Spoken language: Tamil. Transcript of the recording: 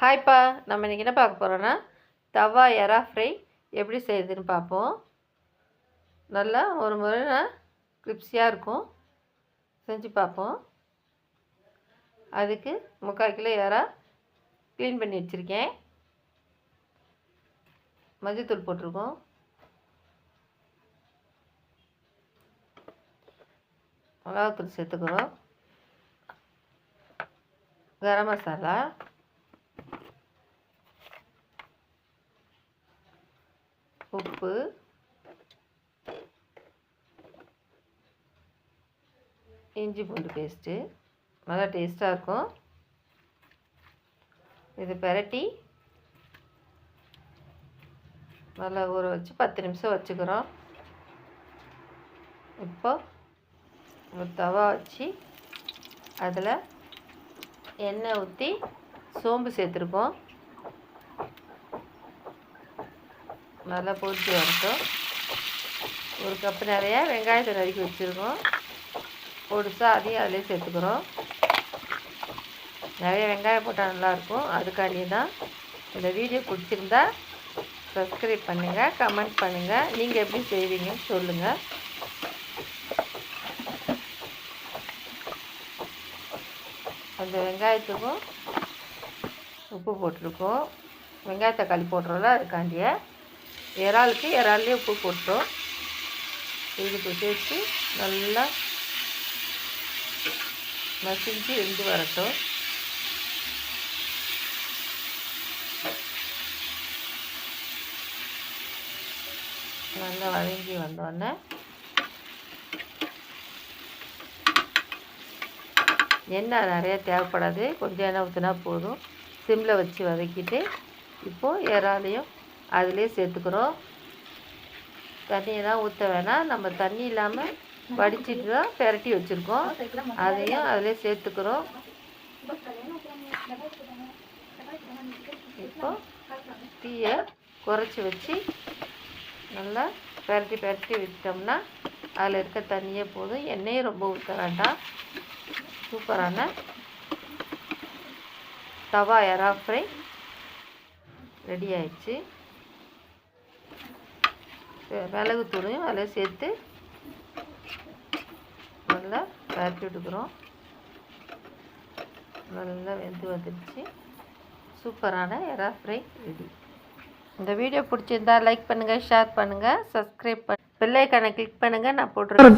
ஹாய்ப்பா நம்ம இன்றைக்கி என்ன பார்க்க போகிறோன்னா தவா எறா ஃப்ரை எப்படி செய்யுதுன்னு பார்ப்போம். நல்லா ஒரு முறை கிரிப்ஸியாக இருக்கும். செஞ்சு பார்ப்போம். அதுக்கு முக்கால் கிலோ எறா க்ளீன் பண்ணி வச்சுருக்கேன். மஞ்சத்தூள் போட்டிருக்கோம். மிளகாத்தூள் சேர்த்துக்கிறோம். கரம் மசாலா. உப்பு. இஞ்சி பூண்டு பேஸ்ட்டு. நல்லா டேஸ்ட்டாக இருக்கும். இது பெரட்டி நல்லா ஊற வச்சு பத்து நிமிஷம் வச்சுக்கிறோம். இப்போ ஒரு தவா வச்சு அதில் எண்ணெய் ஊற்றி சோம்பு சேர்த்துருக்கோம். நல்லா பொரிச்சு வரட்டும். ஒரு கப்பு நிறையா வெங்காயத்தை நறுக்கி வச்சுருக்கோம். பொடிசாக அதையும் அதிலே சேர்த்துக்கிறோம். நிறைய வெங்காயம் போட்டால் நல்லாயிருக்கும் அதுக்காண்டி தான் இந்த வீடியோ பிடிச்சிருந்தா சப்ஸ்கிரைப் பண்ணுங்கள் கமெண்ட் பண்ணுங்கள் நீங்கள் எப்படி செய்வீங்கன்னு சொல்லுங்கள் அந்த வெங்காயத்துக்கும் உப்பு போட்டிருக்கோம். வெங்காய தக்காளி போட்டுறோம்ல அதுக்காண்டியே இறாலுக்கு இறாலே உப்பு போட்டோம் இதுக்கு சேர்த்து நல்லா மசிஞ்சு வெந்து வரட்டும். நல்லா வதங்கி வந்தோடனே எண்ணெய் நிறைய தேவைப்படாது. கொஞ்சம் எண்ணெய் ஊற்றினா போதும். சிம்மில் வச்சு வதக்கிட்டு இப்போது இறாலையும் அதிலே சேர்த்துக்கிறோம். தண்ணியை தான் ஊற்ற வேணாம். நம்ம தண்ணி இல்லாமல் வடிச்சிட்டு தான் பெரட்டி வச்சுருக்கோம். அதையும் அதிலே சேர்த்துக்கிறோம். இப்போ தீயை குறைச்சி வச்சு நல்லா பெரட்டி பெரட்டி விட்டோம்னா அதில் இருக்க தண்ணியே போதும். எண்ணெயும் ரொம்ப ஊற்ற வேண்டாம். சூப்பரான தவா எறா ஃப்ரை ரெடி ஆயிடுச்சு. மிளகு தூளையும் அதில் சேர்த்து நல்லா பரட்டி விட்டுக்கிறோம். நல்லா வெந்து வந்துடுச்சு. சூப்பரான எறா ஃப்ரை ரெடி. இந்த வீடியோ பிடிச்சிருந்தா லைக் பண்ணுங்கள் ஷேர் பண்ணுங்கள் சப்ஸ்கிரைப் பண்ண. பெல்லைக்கானை கிளிக் பண்ணுங்கள் நான் போட்டுருக்கேன்